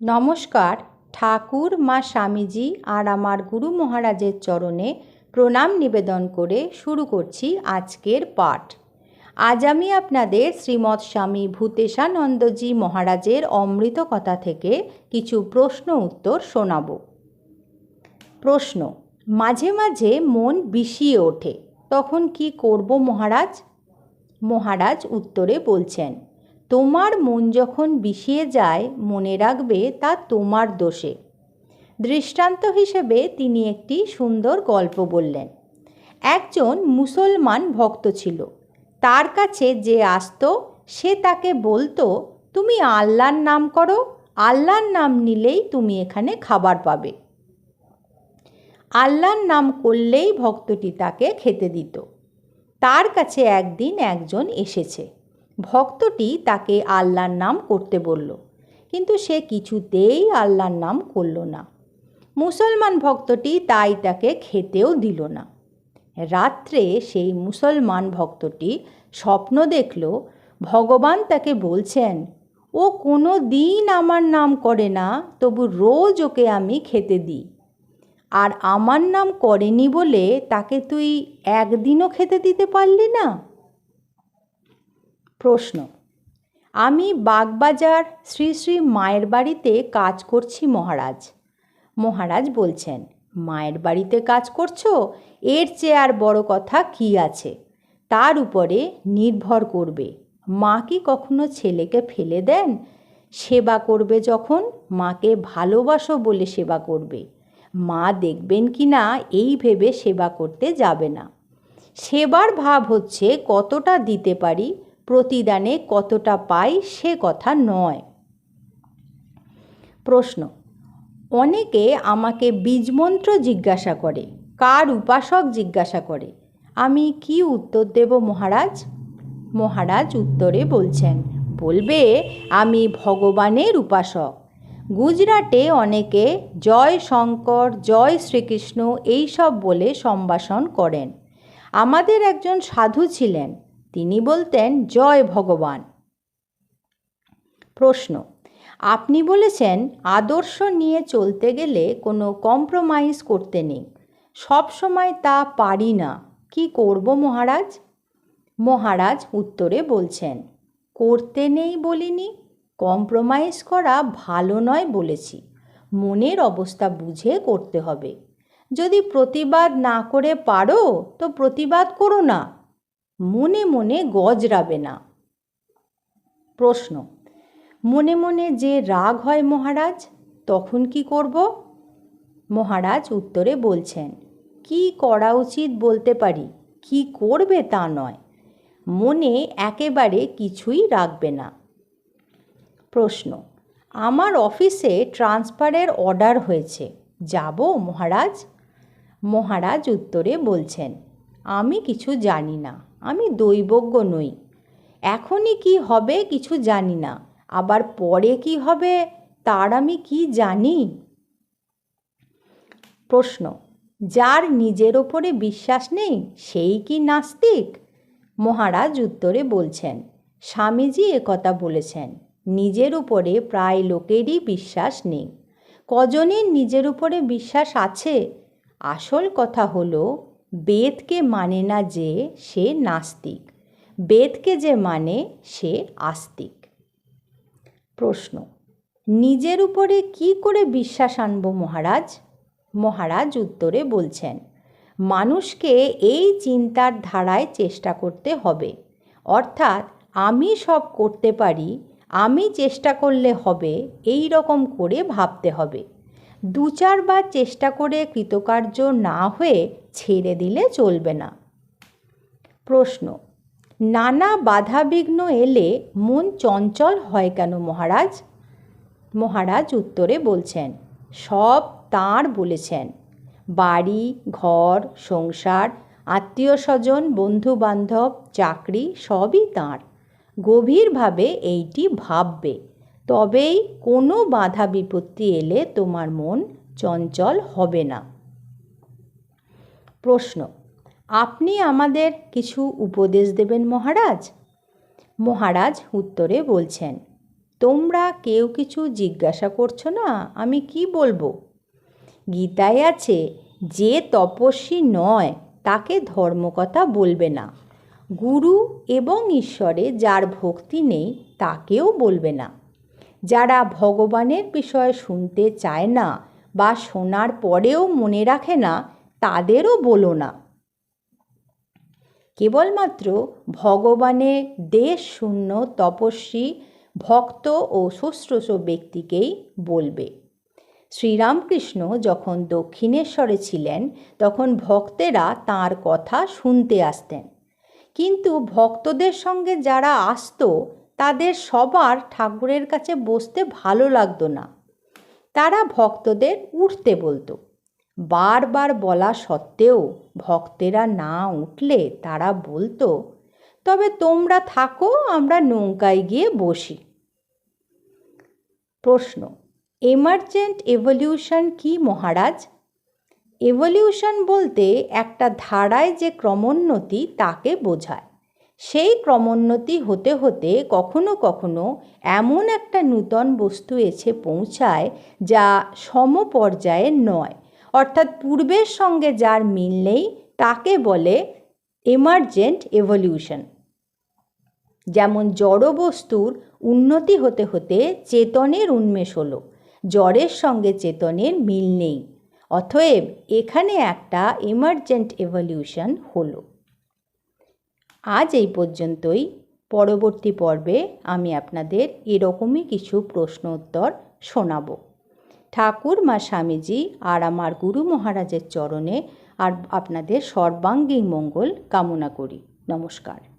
নমস্কার, ঠাকুর, মা স্বামীজি আর আমার গুরু মহারাজের চরণে প্রণাম নিবেদন করে শুরু করছি আজকের পাঠ। আজ আমি আপনাদের শ্রীমৎ স্বামী ভূতেশানন্দজি মহারাজের অমৃত কথা থেকে কিছু প্রশ্ন উত্তর শোনাব। প্রশ্ন, মাঝে মাঝে মন বিষিয়ে ওঠে, তখন কি করব মহারাজ? মহারাজ উত্তরে বলছেন তোমার মন যখন বিষিয়ে যায়, মনে রাখবে তা তোমার দোষে। দৃষ্টান্ত হিসেবে তিনি একটি সুন্দর গল্প বললেন। একজন মুসলমান ভক্ত ছিল। তার কাছে যে আসতো, সে তাকে বলতো, তুমি আল্লাহর নাম করো, আল্লাহর নাম নিলেই তুমি এখানে খাবার পাবে। আল্লাহর নাম করলেই ভক্তটি তাকে খেতে দিত। তার কাছে একদিন একজন এসেছে। ভক্তটি তাকে আল্লাহর নাম করতে বলল, কিন্তু সে কিছুতেই আল্লাহর নাম করল না। মুসলমান ভক্তটি তাই তাকে খেতেও দিল না। রাত্রে সেই মুসলমান ভক্তটি স্বপ্ন দেখল, ভগবান তাকে বলছেন, ও কোনো দিন আমার নাম করে না, তবু রোজ ওকে আমি খেতে দিই। আর আমার নাম করেনি বলে তাকে তুই একদিনও খেতে দিতে পারলি না? প্রশ্ন। আমি বাগবাজার শ্রী শ্রী মায়ের বাড়িতে কাজ করছি, মহারাজ। মহারাজ বলছেন, মায়ের বাড়িতে কাজ করছ? এর চেয়ে আর বড় কথা কি আছে? তার উপরে নির্ভর করবে। মা কি কখনো ছেলেকে ফেলে দেন? সেবা করবে যখন? মাকে ভালোবাসো বলে সেবা করবে। মা দেখবেন কি না, এই ভেবে সেবা করতে যাবে না। সেবার ভাব হচ্ছে কতটা দিতে পারি? প্রতিদানে কতটা পাই সে কথা নয়। প্রশ্ন, অনেকে আমাকে বীজমন্ত্র জিজ্ঞাসা করে, কার উপাসক জিজ্ঞাসা করে। আমি কি উত্তর দেব মহারাজ? মহারাজ উত্তরে বলছেন, বলবে, আমি ভগবানের উপাসক। গুজরাটে অনেকে জয় শঙ্কর, জয় শ্রীকৃষ্ণ এইসব বলে সম্ভাষণ করেন। আমাদের একজন সাধু ছিলেন তিনি বলতেন, জয় ভগবান। প্রশ্ন, আপনি বলেছেন আদর্শ নিয়ে চলতে গেলে কোনো কম্প্রোমাইজ করতে নেই। সব সময় তা পারি না। কি করব মহারাজ? মহারাজ উত্তরে বলছেন, করতে নেই বলিনি। কম্প্রোমাইজ করা ভালো নয় বলেছি। মনের অবস্থা বুঝে করতে হবে। যদি প্রতিবাদ না করে পারো, তো প্রতিবাদ করো না। মনে মনে গজরাবে না। প্রশ্ন, মনে মনে যে রাগ হয় মহারাজ, তখন কি করব? মহারাজ উত্তরে বলছেন, কি করা উচিত বলতে পারি, কি করবে তা নয়। মনে একেবারে কিছুই রাখবে না। প্রশ্ন, আমার অফিসে ট্রান্সফারের অর্ডার হয়েছে, যাব মহারাজ? মহারাজ উত্তরে বলছেন আমি কিছু জানি না, আমি দৈবজ্ঞ নই। এখনই কি হবে কিছু জানি না, আবার পরে কি হবে তার আমি কি জানি? প্রশ্ন, যার নিজের ওপরে বিশ্বাস নেই, সেই কি নাস্তিক? মহারাজ উত্তরে বলছেন, স্বামীজি একথা বলেছেন, নিজের উপরে প্রায় লোকেরই বিশ্বাস নেই। কজনের নিজের উপরে বিশ্বাস আছে? আসল কথা হলো বেদকে মানে না যে সে নাস্তিক। বেদকে যে মানে সে আস্তিক। প্রশ্ন, নিজের উপরে কি করে বিশ্বাস আনব মহারাজ? মহারাজ উত্তরে বলছেন, মানুষকে এই চিন্তার ধারায় চেষ্টা করতে হবে। অর্থাৎ আমি সব করতে পারি, আমি চেষ্টা করলে হবে, এই রকম করে ভাবতে হবে। দু চারবার চেষ্টা করে কৃতকার্য না হয়ে ছেড়ে দিলে চলবে না। প্রশ্ন, নানা বাধাবিঘ্ন এলে মন চঞ্চল হয় কেন মহারাজ? মহারাজ উত্তরে বলছেন, সব তাঁর বলেছেন। বাড়ি, ঘর, সংসার আত্মীয় স্বজন বন্ধু বান্ধব চাকরি সবই তাঁর। গভীরভাবে এইটি ভাববে। তবেই কোনো বাধা বিপত্তি এলে তোমার মন চঞ্চল হবে না। প্রশ্ন, আপনি আমাদের কিছু উপদেশ দেবেন মহারাজ? মহারাজ উত্তরে বলছেন, তোমরা কেউ কিছু জিজ্ঞাসা করছ না, আমি কি বলব? গীতায় আছে, যে তপস্বী নয়, তাকে ধর্মকথা বলবে না। গুরু এবং ঈশ্বরে যার ভক্তি নেই, তাকেও বলবে না। যারা ভগবানের বিষয়ে শুনতে চায় না বা শোনার পরেও মনে রাখে না, তাদেরও বলো না। কেবলমাত্র ভগবানের দেশ শূন্য তপস্বী, ভক্ত ও শুশ্রূষ ব্যক্তিকেই বলবে। শ্রীরামকৃষ্ণ যখন দক্ষিণেশ্বরে ছিলেন, তখন ভক্তেরা তার কথা শুনতে আসতেন। কিন্তু ভক্তদের সঙ্গে যারা আসতো তাদের সবার ঠাকুরের কাছে বসতে ভালো লাগতো না। তারা ভক্তদের উঠতে বলতো। বারবার বলা সত্ত্বেও ভক্তেরা না উঠলে তারা বলতো, তবে তোমরা থাকো, আমরা নৌকায় গিয়ে বসি। প্রশ্ন, এমার্জেন্ট এভলিউশন কি মহারাজ? এভলিউশন বলতে একটা ধারায় যে ক্রমোন্নতি তাকে বোঝায়। সেই ক্রমোন্নতি হতে হতে কখনো কখনো এমন একটা নূতন বস্তু এসে পৌঁছায় যা সমপর্যায়ের নয়। অর্থাৎ পূর্বের সঙ্গে যার মিল নেই, তাকে বলে এমার্জেন্ট এভলিউশন যেমন জড় বস্তুর উন্নতি হতে হতে চেতনের উন্মেষ হলো জ্বরের সঙ্গে চেতনের মিল নেই। অতএব এখানে একটা এমার্জেন্ট এভলিউশন হলো। আজ এই পর্যন্তই। পরবর্তী পর্বে আমি আপনাদের এরকমই কিছু প্রশ্ন উত্তর শোনাব। ঠাকুর মা স্বামীজি আর আমার গুরু মহারাজের চরণে আর আপনাদের সর্বাঙ্গীন মঙ্গল কামনা করি। নমস্কার।